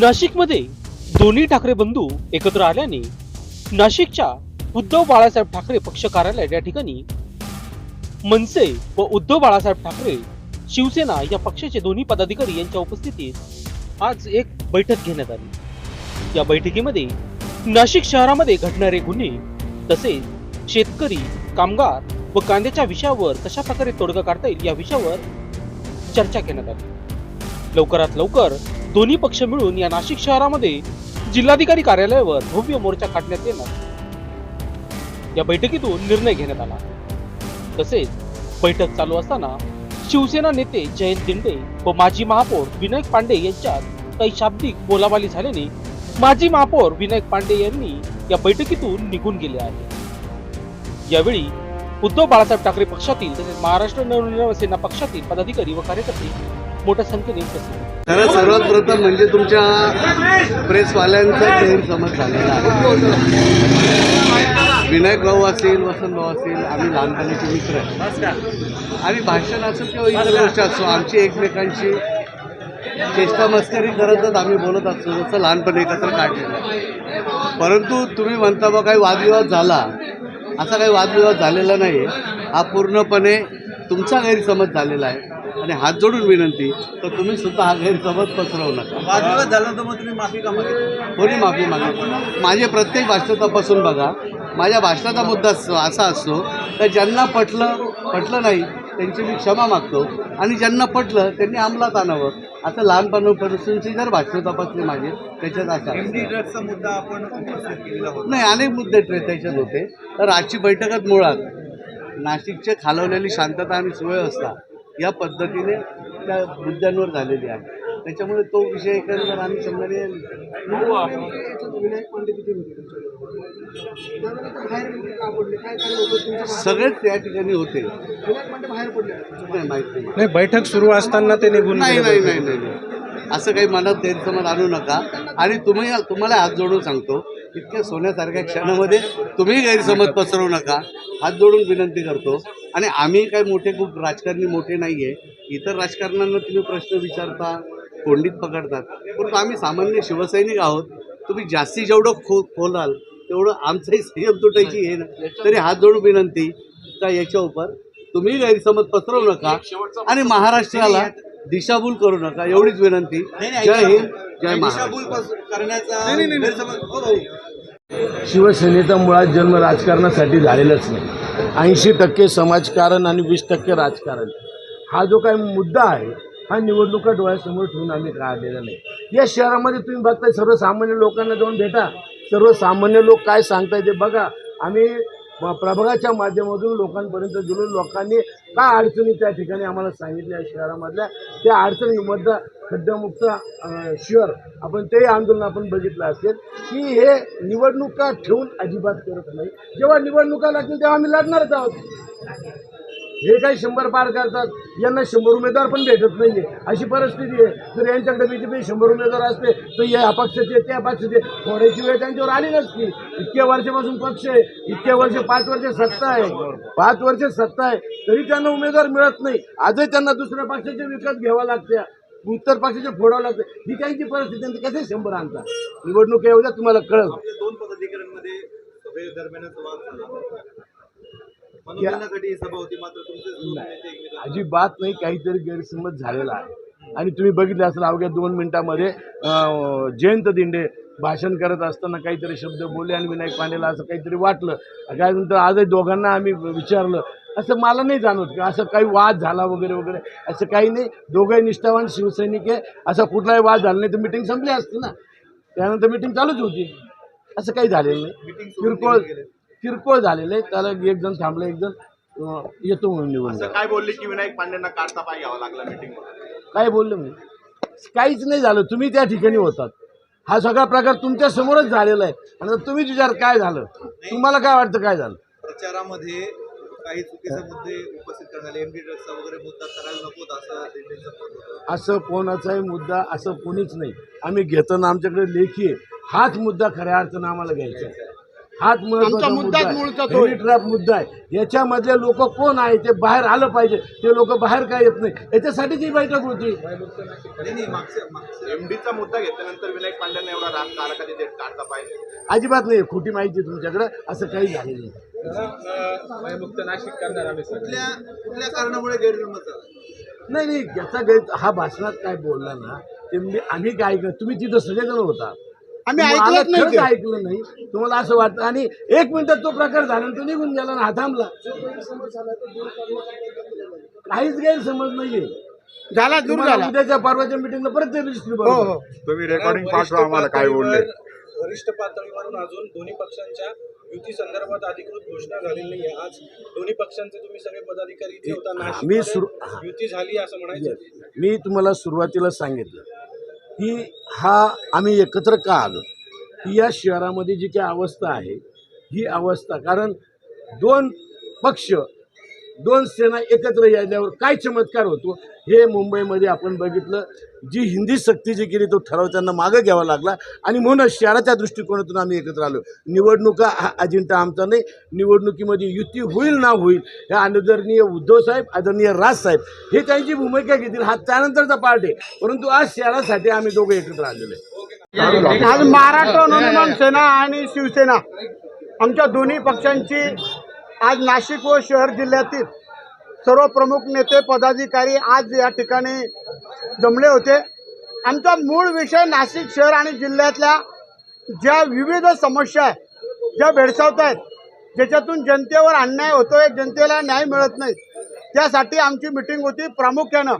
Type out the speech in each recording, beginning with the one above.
नाशिकमध्ये दोन्ही ठाकरे बंधू एकत्र आल्याने नाशिकच्या उद्धव बाळासाहेब ठाकरे पक्ष कार्यालय या ठिकाणी मनसे व उद्धव बाळासाहेब ठाकरे शिवसेना या पक्षाचे दोन्ही पदाधिकारी यांच्या उपस्थितीत आज एक बैठक घेण्यात आली. या बैठकीमध्ये नाशिक शहरामध्ये घडणारे गुन्हे तसेच शेतकरी कामगार व कांद्याच्या विषयावर कशा प्रकारे तोडगा काढता येईल या विषयावर चर्चा करण्यात आली. लवकरात लवकर दोन्ही पक्ष मिळून या नाशिक शहरामध्ये जिल्हाधिकारी कार्यालयावर भव्य मोर्चा काढण्यात येणार. या बैठकीतून निर्णय घेण्यात आला. तसेच बैठक चालू असताना शिवसेना नेते जयंत दिंडे व माजी महापौर विनायक पांडे यांच्यात काही शाब्दिक बोलाबाली झाल्याने माजी महापौर विनायक पांडे यांनी या बैठकीतून निघून गेले आहे यावेळी उद्धव बाळासाहेब ठाकरे पक्षातील तसेच महाराष्ट्र नवनिर्माण सेना पक्षातील पदाधिकारी व कार्यकर्ते मोठ्या संख्येने खरं सर्वात प्रथम म्हणजे तुमच्या प्रेसवाल्यांचा गैरसमज झालेला आहे. विनायक भाऊ असेल वसंत भाऊ असेल आम्ही लहानपणीचे मित्र आहे. आणि भाषण असो किंवा इतर गोष्ट असो आमची एकमेकांची चेष्टा मस्करी करतच आम्ही बोलत असतो जसं लहानपणी एकत्र काढलेलं परंतु तुम्ही म्हणता बा काही वादविवाद झाला. असा काही वादविवाद झालेला नाही हा पूर्णपणे तुमचा गैरसमज झालेला आहे. आणि हात जोडून विनंती तर तुम्ही सुद्धा हा गैरसमज पसरवू नका. वादविवाद झाला तर मग तुम्ही माफी का मागितली? कोणी माफी मागितली माझे प्रत्येक भाषण तपासून बघा माझ्या भाषणाचा मुद्दा असतो असा असतो तर ज्यांना पटलं पटलं नाही त्यांची मी क्षमा मागतो. आणि ज्यांना पटलं त्यांनी अंमलात आणावं. असं लहानपणापासूनची जर भाषणं तपासली माझे त्याच्यात असं. ड्रग्सचा मुद्दा आपण नाही अनेक मुद्दे त्याच्यात होते. तर आजची बैठकात मुळात नाशिकचे खालवलेली शांतता आणि सुव्यवस्था या पद्धतीने त्या मुद्द्यांवर झालेली आहे. त्याच्यामुळे तो विषय एकंदर आम्ही समजाने सगळेच त्या ठिकाणी होते. नाही माहिती नाही. नाही बैठक सुरू असताना ते निघून. नाही नाही नाही नाही. असं काही मनात गैरसमज आणू नका. आणि तुम्ही तुम्हाला हात जोडून सांगतो इतक्या सोन्यासारख्या क्षणामध्ये तुम्ही गैरसमज पसरवू नका. हात जोडून विनंती करतो. आणि आम्ही काही मोठे खूप राजकारणी मोठे नाही आहे इतर राजकारण्यांना तुम्ही प्रश्न विचारता कोंडीत पकडतात. परंतु आम्ही सामान्य शिवसैनिक आहोत. तुम्ही जास्ती जेवढं खो खोलाल तेवढं आमचाही संयम तुटायची आहे ना. तरी हात जोडून विनंती का याच्या उपर तुम्ही गैरसमज पसरवू नका आणि महाराष्ट्राला दिशाभूल करू नका. एवढीच विनंती. जय. हिंद जय महाराष्ट्र. पस- करण्याचा गैरसमज हो भाऊ शिवसेनेचा मुळात जन्म राजकारणासाठी झालेलाच नाही. ऐंशी टक्के समाजकारण आणि वीस टक्के राजकारण. हा जो काही मुद्दा आहे हा निवडणुका डोळ्यासमोर ठेवून आम्ही काढलेला नाही. या शहरामध्ये तुम्ही बघताय सर्वसामान्य लोकांना जाऊन भेटा. सर्वसामान्य लोक काय सांगताय ते बघा. आम्ही प्रभागाच्या माध्यमातून लोकांपर्यंत जुळून लोकांनी काय अडचणी त्या ठिकाणी आम्हाला सांगितल्या शहरामधल्या? त्या अडचणीमधलं खड्ड्यामुक्त शहर आपण ते आंदोलन आपण बघितलं असेल की हे निवडणुका ठेवून अजिबात करत नाही. जेव्हा निवडणुका लागतील तेव्हा आम्ही लढणारच आहोत. हे काही शंभर पार करतात. यांना शंभर उमेदवार पण भेटत नाहीये. अशी परिस्थिती आहे. जर यांच्याकडे बीजेपी शंभर उमेदवार असते तर या पक्षाचे त्या पक्षाचे थोड्याची वेळ त्यांच्यावर आली नसती. इतक्या वर्षापासून पक्ष आहे. इतक्या वर्ष पाच वर्ष सत्ता आहे. पाच वर्ष सत्ता आहे. तरी त्यांना उमेदवार मिळत नाही. आजही त्यांना दुसऱ्या पक्षाचे विकत घ्यावा लागत्या उत्तर पक्षाचे फोडावं लागतं. ही त्यांची परिस्थिती त्यांची कसे शंभर आणतात? निवडणूक येऊ द्या तुम्हाला कळत दोन पदाधिकाऱ्यांमध्ये सभे दरम्यानच अजिबात नाही काहीतरी गैरसमज झालेला आहे. आणि तुम्ही बघितलं असेल अवघ्या दोन मिनिटामध्ये जयंत दिंडे भाषण करत असताना काहीतरी शब्द बोलले आणि विनायक पांडेला असं काहीतरी वाटलं. काय नंतर आजही दोघांना आम्ही विचारलं असं मला नाही जाणवत की असं काही वाद झाला वगैरे वगैरे. असं काही नाही. दोघंही निष्ठावान शिवसैनिक आहे. असा कुठलाही वाद झाला नाही तर मिटिंग संपली असती ना. त्यानंतर मिटिंग चालूच होती. असं काही झालेलं नाही. किरकोळ. किरकोळ झालेलं आहे त्याला एक जण थांबलं एक जण येतो म्हणून निवडून असं काय बोलले की विनायक पांडेंना काढता पाय घ्यावा लागला मीटिंग काय बोललो मी? काहीच नाही झालं. तुम्ही त्या ठिकाणी होतात. हा सगळा प्रकार तुमच्या समोरच झालेला आहे. आणि तुम्हीच विचार काय झालं? तुम्हाला काय वाटतं काय झालं? प्रचारामध्ये काही चुकीचे मुद्दे उपस्थित करण्यात एमडी ड्रग्सचा वगैरे मुद्दा करायला नको असं असं कोणाचाही मुद्दा असं कोणीच नाही. आम्ही घेताना आमच्याकडे लेखी हाच मुद्दा खऱ्या अर्थानं आम्हाला घ्यायचा आहे. हाच महत्त्वाचा आमचा मुद्दा मुद्दाच मूळचा तो आहे. ट्रॅप मुद्दा आहे. याच्यामधले लोक कोण आहे? ते बाहेर आलं पाहिजे. ते लोक बाहेर काय येत नाही. याच्यासाठीच ही बैठक होती. नाही नाही मागच्या एमडीचा मुद्दा घेतल्यानंतर विनायक पांड्यांना एवढा राग काला कधी देत काढता पाहिजे? अजिबात नाही. खोटी माहिती आहे तुमच्याकडे. असं काही झालेलं नाही. कुठल्या कुठल्या कारणामुळे गैरसमज झाला? नाही नाही. याचा गैर हा भाषणात काय बोलला ना ते मी आम्ही काय ऐकलं? तुम्ही तिथं सगळेजण होता. आम्ही ऐकलंच नाही खरंच. ऐकलं नाही. तुम्हाला असं वाटतं. आणि एक मिनिटात तो प्रकार झाला आणि तो निघून गेला ना हा थांबला. काहीच गैरसमज नाहीये. झाला दूर तुम्हाला झाला. उद्याच्या परवाच्या मिटिंगला परत ते रजिस्ट्री हो हो. तुम्ही रेकॉर्डिंग पाठवा आम्हाला काय बोलले. वरिष्ठ पातळीवरून अजून दोन्ही पक्षांच्या युती संदर्भात अधिकृत घोषणा झालेली नाही आहे आज दोन्ही पक्षांचे तुम्ही सगळे पदाधिकारी इथे होता. मी नाशिकमध्ये सुरु- युती झाली असं म्हणायचं. मी तुम्हाला सुरुवातीला सांगितलं. की हा आम्ही एकत्र का आलो? की या शहरामध्ये जी काही अवस्था आहे ही अवस्था कारण दोन पक्ष दोन सेना एकत्र यायल्यावर काय चमत्कार होतो? हे मुंबईमध्ये आपण बघितलं जी हिंदी सक्ती जी केली तो ठराव त्यांना मागं घ्यावा लागला. आणि म्हणून शहराच्या दृष्टिकोनातून आम्ही एकत्र आलो. निवडणुका हा अजिंठा आमचा नाही निवडणुकीमध्ये युती होईल ना होईल हे आदरणीय उद्धव साहेब आदरणीय राजसाहेब हे त्यांची भूमिका घेतील हा त्यानंतरचा पार्ट आहे. परंतु आज शहरासाठी आम्ही दोघं एकत्र आलेलो आहे. आज महाराष्ट्र नवनिर्माण सेना आणि शिवसेना आमच्या दोन्ही पक्षांची आज नाशिक व शहर जिल्ह्यातील सर्व प्रमुख नेते पदाधिकारी आज या ठिकाणी जमले होते. आमचा मूळ विषय नाशिक शहर आणि जिल्ह्यातल्या ज्या विविध समस्या आहेत ज्या भेडसावत आहेत ज्याच्यातून जनतेवर अन्याय होतोय जनतेला न्याय मिळत नाही त्यासाठी आमची मिटिंग होती. प्रामुख्यानं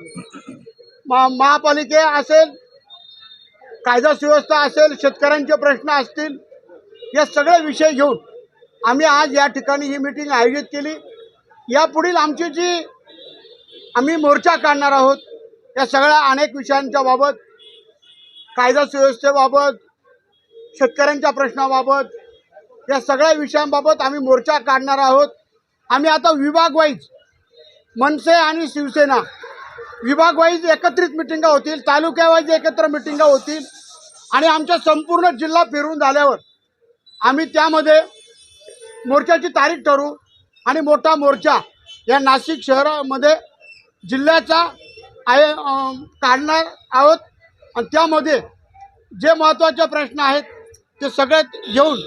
मा महापालिके असेल कायदा सुव्यवस्था असेल शेतकऱ्यांचे प्रश्न असतील या सगळे विषय घेऊन आम्ही आज या ठिकाणी ही मिटिंग आयोजित केली. यापुढील आमची जी आम्ही मोर्चा काढणार आहोत या सगळ्या अनेक विषयांच्या बाबत कायदा सुव्यवस्थेबाबत शेतकऱ्यांच्या प्रश्नाबाबत या सगळ्या विषयांबाबत आम्ही मोर्चा काढणार आहोत. आम्ही आता विभाग वाईज मनसे आणि शिवसेना विभाग वाईज एकत्रित मिटिंगा होतील तालुक्यावाईज एकत्र मिटिंगा होतील आणि आमच्या संपूर्ण जिल्हा फिरून झाल्यावर आम्ही त्यामध्ये मोर्चाची तारीख ठरवू. आणि मोठा मोर्चा या नाशिक शहरामध्ये जिल्ह्याचा आहे काढणार आहोत. आणि त्यामध्ये जे महत्त्वाचे प्रश्न आहेत ते सगळे घेऊन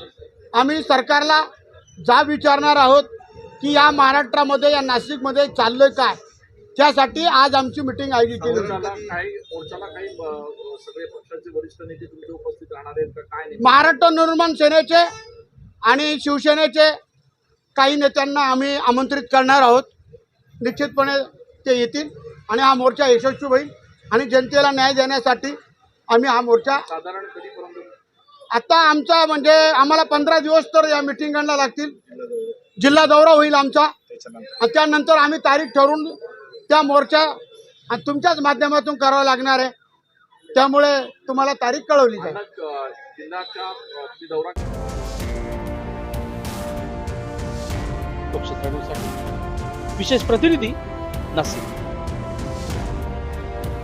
आम्ही सरकारला जाब विचारणार आहोत की या महाराष्ट्रामध्ये या नाशिकमध्ये चाललं काय? त्यासाठी आज आमची मिटिंग आयोजित केली. महाराष्ट्र निर्माण सेनेचे आणि शिवसेनेचे काही नेत्यांना आम्ही आमंत्रित करणार आहोत. निश्चितपणे ते येतील आणि हा मोर्चा यशस्वी होईल आणि जनतेला न्याय देण्यासाठी आम्ही हा मोर्चा आता आमचा म्हणजे आम्हाला पंधरा दिवस तर या मिटिंगांना लागतील. जिल्हा दौरा होईल आमचा. आणि त्यानंतर आम्ही तारीख ठरवून त्या मोर्चा आणि तुमच्याच माध्यमातून करावा लागणार आहे. त्यामुळे तुम्हाला तारीख कळवली जाईल. लोकशाहीसाठी विशेष प्रतिनिधी नाशिक